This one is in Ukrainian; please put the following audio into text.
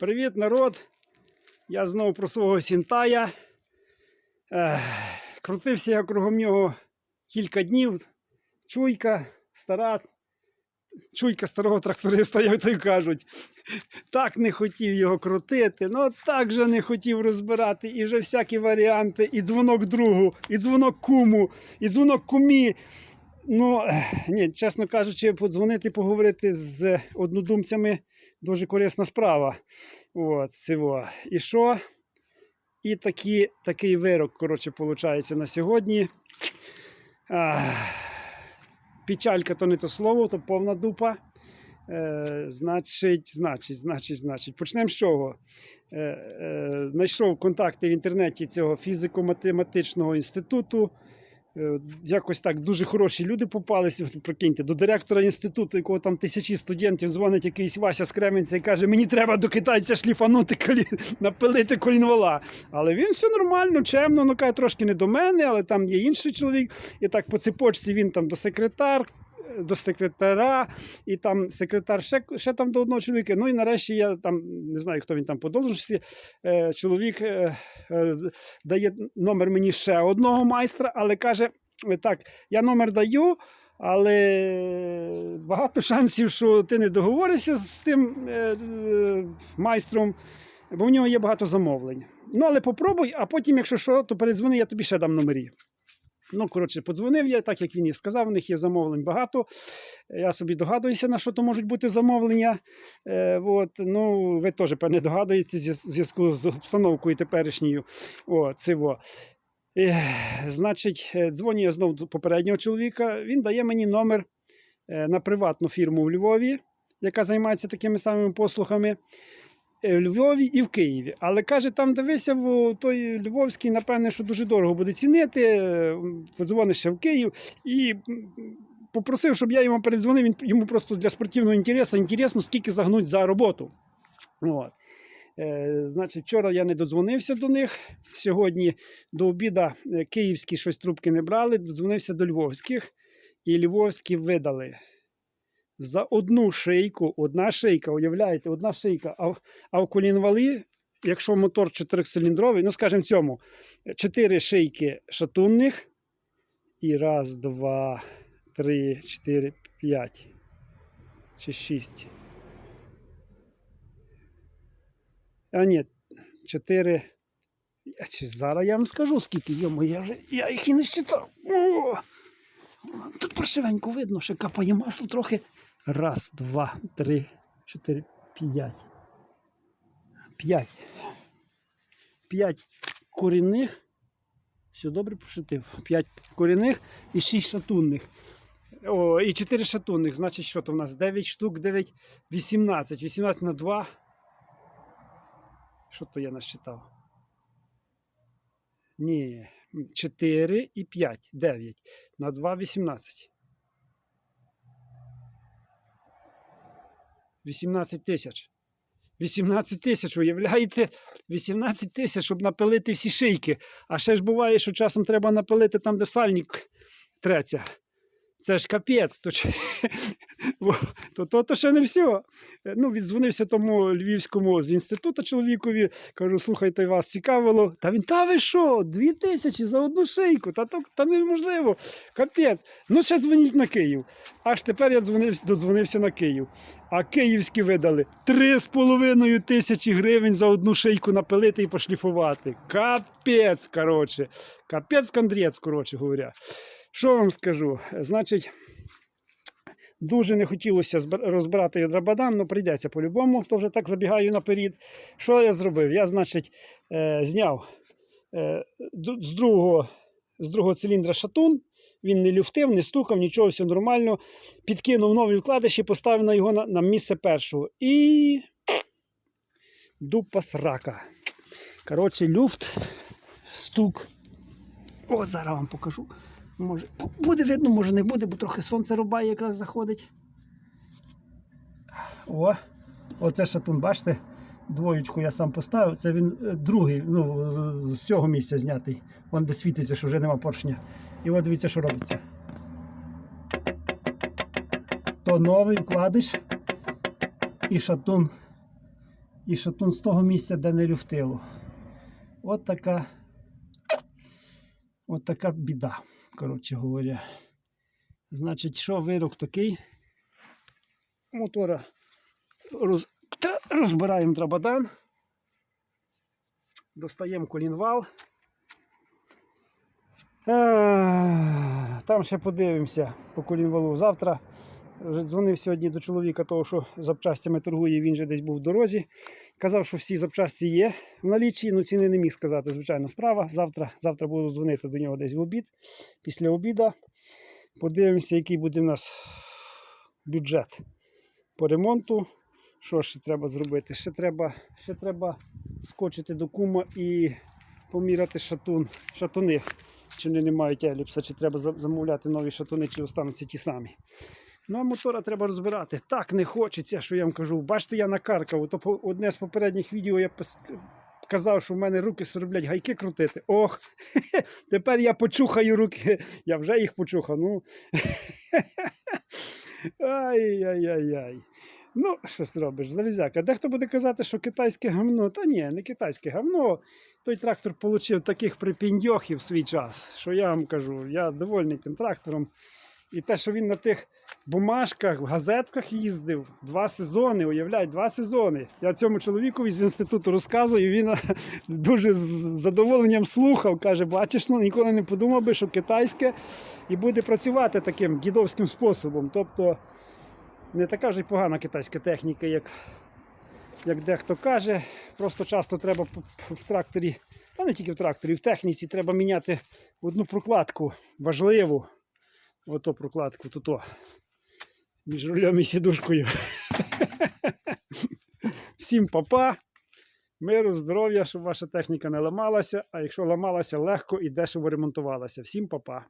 Привіт, народ! Я знову про свого Сінтая. Ех, крутився я кругом нього кілька днів. Чуйка, стара, чуйка старого тракториста, як то й кажуть. Так не хотів його крутити, ну так же не хотів розбирати. І вже всякі варіанти, і дзвонок другу, і дзвонок куму, і дзвонок кумі. Ну, ні, чесно кажучи, подзвонити, поговорити з однодумцями дуже корисна справа. От, цього. І що? І такі, такий вирок, коротше, виходить на сьогодні. Печалька то не то слово, то повна дупа. Е, значить, значить, значить, значить. Почнемо з чого? Е, е, знайшов контакти в інтернеті цього фізико-математичного інституту. Е, Якось так дуже хороші люди попалися. Прикиньте, до директора інституту, якого там тисячі студентів дзвонить якийсь Вася з Кременця і каже: мені треба до китайця шліфанути колі... напилити колінвала. Але він все нормально, чемно, ну каже, трошки не до мене, але там є інший чоловік. І так по цепочці він там до секретар. До секретаря, і там секретар ще, ще там до одного чоловіка. Ну і нарешті я там не знаю, хто він там по должності. Е, чоловік е, е, дає номер мені ще одного майстра, але каже: так, я номер даю, але багато шансів, що ти не договоришся з тим е, е, майстром, бо в нього є багато замовлень. Ну, але попробуй, а потім, якщо що, то передзвони, я тобі ще дам номері. Ну, коротше, подзвонив я, так як він і сказав, у них є замовлень багато. Я собі догадуюся, на що то можуть бути замовлення. Е, от, ну, ви теж, певне, догадуєтесь в зв'язку з обстановкою теперішньою. О, це во. Е, значить, е, дзвоню я знову до попереднього чоловіка. Він дає мені номер е, на приватну фірму в Львові, яка займається такими самими послугами. Е, В Львові і в Києві. Але каже, там дивися, в той Львовський, напевне, що дуже дорого буде цінити. е, Подзвониш ще в Київ і попросив, щоб я йому передзвонив. Він йому просто для спортивного інтересу інтересно, скільки загнуть за роботу. От. Е, значить, вчора я не додзвонився до них. Сьогодні до обіда е, київські щось трубки не брали, додзвонився до львовських, і львовські видали. За одну шийку, одна шийка, уявляєте, одна шийка. А, а в колінвалі, якщо мотор чотирициліндровий, ну скажімо цьому, чотири шийки шатунних. І раз, два, три, чотири, п'ять чи шість. А ні, чотири. Зараз я вам скажу, скільки йому, я вже я їх і не считав. О! Тут паршивенько видно, що капає масло трохи. Раз, два, три, чотири, п'ять. П'ять. П'ять корінних. Все добре пошутив. П'ять корінних і шість шатунних. О, і чотири шатунних. Значить, що то в нас? 9 штук, 9, 18. 18 на 2. Що то я насчитав? Ні, 4 і 5, 9. На 2 18. 18 тисяч. 18 тисяч, уявляєте? 18 тисяч, щоб напилити всі шийки. А ще ж буває, що часом треба напилити там, де сальник треться. Це ж капець. То, то, то, то ще не все. Ну, віддзвонився тому львівському з інституту чоловікові. Кажу, слухайте, вас цікавило. Та він, та ви що? Дві тисячі за одну шийку. Та, то, та неможливо. Капець. Ну, ще дзвоніть на Київ. Аж тепер я дзвонив, додзвонився на Київ. А київські видали 3,5 тисячі гривень за одну шийку напилити і пошліфувати. Капець, коротше. Капець кондрець, коротше говоря. Що вам скажу? Значить, дуже не хотілося розбирати Драбадан, але прийдеться по-любому, то вже так забігаю наперед. Що я зробив? Я, значить, е, зняв е, з, другого, з другого циліндра шатун. Він не люфтив, не стукав, нічого, все нормально. Підкинув нові вкладиші, поставив на його на, на місце першого. І дупа срака. Коротше, люфт, стук. О, зараз вам покажу. Може, буде видно, може не буде, бо трохи сонце рубає, якраз заходить. О, оце шатун, бачите? Двоєчку я сам поставив. Це він е, другий, ну, з- цього місця знятий. Вон де світиться, що вже нема поршня. І от дивіться, що робиться. То новий вкладиш і шатун і шатун з того місця, де не люфтило. От така, от така біда, коротше говоря. Значить, що вирок такий? Мотора роз... розбираємо трабадан, достаємо колінвал. Там ще подивимося по колінвалу. Завтра вже дзвонив сьогодні до чоловіка, того, що запчастями торгує, він же десь був в дорозі. Казав, що всі запчасті є в налічі, ну ціни не міг сказати, звичайно, справа. Завтра, завтра буду дзвонити до нього десь в обід. Після обіда подивимося, який буде в нас бюджет по ремонту. Що ще треба зробити? Ще треба, ще треба скочити до кума і поміряти шатун, шатуни. Чи вони не мають еліпса, чи треба замовляти нові шатуни, чи остануться ті самі. Ну, а мотора треба розбирати. Так не хочеться, що я вам кажу. Бачите, я накаркав. То одне з попередніх відео я казав, що в мене руки сороблять гайки крутити. Ох, тепер я почухаю руки. Я вже їх почухав. Ну. Ай-яй-яй-яй. Ну, що зробиш, залізяка. Дехто буде казати, що китайське гамно. Та ні, не китайське гамно. Той трактор отримав таких припіндьохів в свій час, що я вам кажу, я довольний тим трактором. І те, що він на тих бумажках, в газетках їздив два сезони, уявляй, два сезони. Я цьому чоловікові з інституту розказую, він дуже з задоволенням слухав. Каже, бачиш, ну ніколи не подумав би, що китайське і буде працювати таким дідовським способом. Тобто не така вже й погана китайська техніка, як, як дехто каже. Просто часто треба в тракторі, та не тільки в тракторі, в техніці треба міняти одну прокладку важливу. Ото прокладку тут між рулем і сідушкою. Всім папа, миру, здоров'я, щоб ваша техніка не ламалася, а якщо ламалася, легко і дешево ремонтувалася. Всім папа.